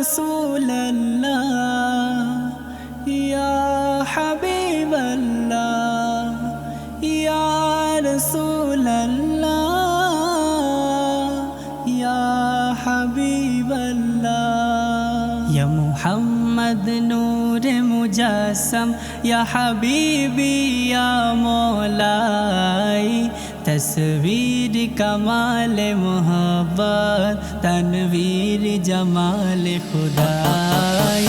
رسول الله يا حبيب الله يا رسول الله يا حبيب الله. يا محمد نور مجسم يا حبيبي يا مولاي. تصویر کمال محبت، تنویر جمال خدائی۔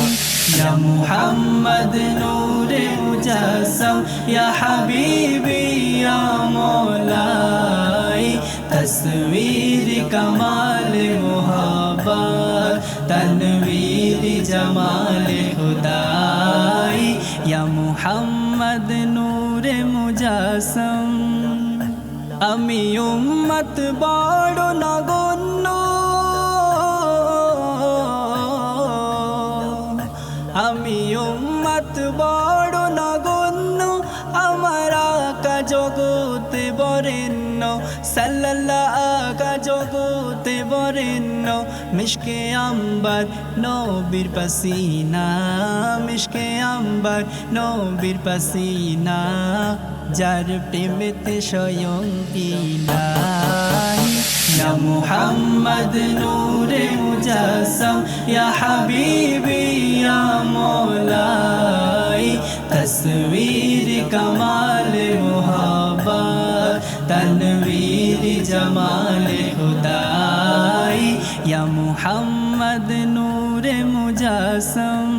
یا محمد نور مجسم، یا حبیبی، یا مولائی۔ تصویر کمال محبت، تنویر جمال خدائی۔ یا محمد نور مجسم আমি উম্মত বড় নগণ্য। আমি জগতে বরেণ্য, সাল্লাল্লাহ আকা জগতে বরেণ্য, মিশকে আম্বার নবীর পাসিনা, মিশকে আম্বার নবীর পাসিনা, যার প্রেমেতে স্বয়ং ইলাহি। ইয়া মুহাম্মদ নূরে মুজাসসাম ইয়া হাবিবি, ইয়া মৌলাই। তসবীর কমাল জামাল খুদাই ইয়া মুহাম্মদ নূরে মুজাসসাম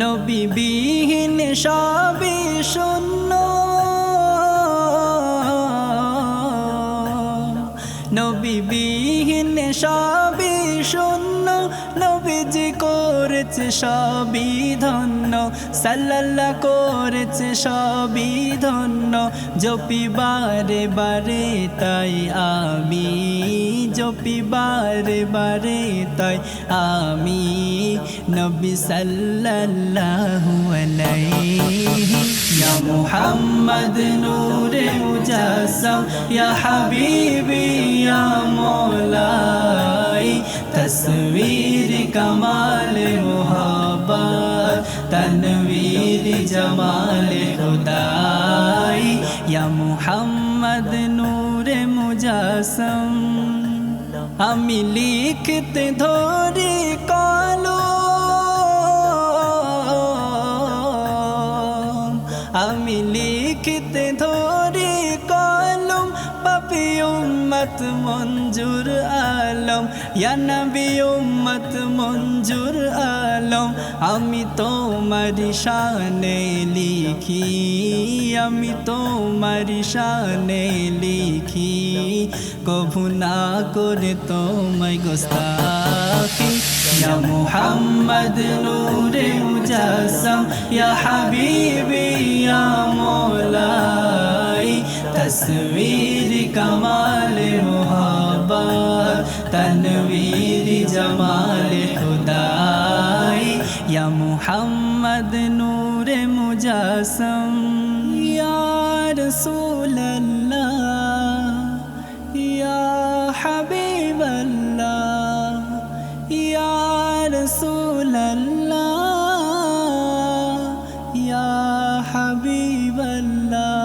নবী বিহীন সবই শূন্য নবী বিহীন শূন্য নবীজি করেছে সবই ধন্য, সাল্লাল্লাহ করেছে সবই ধন্য, জপি বারে বারে তাই আমি, জপি বারে বারে তাই আমি, নবী সাল্লাল্লাহু মুহাম্মদ নূরে মুজাসসাম ইয়া হাবিবি, ইয়া মৌলাই তসবীর কমাল মুহাব্বত তনবীর জামাল খুদাই ইয়া মুহাম্মদ নূরে মুজাসসাম আমি লিখতে ধরে কালো আমি লিখতে ধরে কলম পাপি উম্মত মঞ্জুর আলম, ইয়া নবী উম্মত মঞ্জুর আলম, আমি তোমারি শানে লিখি, আমি তোমারি শানে লিখি কভু না করে তোমায় গোস্তাখি। ইয়া মুহাম্মদ নূরে মুজাসসাম ইয়া হাবিবি, ইয়া মৌলাই তসবীর تنویر جمال خدائی، یا محمد نور مجسم یا رسول اللہ، یا حبیب اللہ، یا رسول اللہ، یا حبیب اللہ۔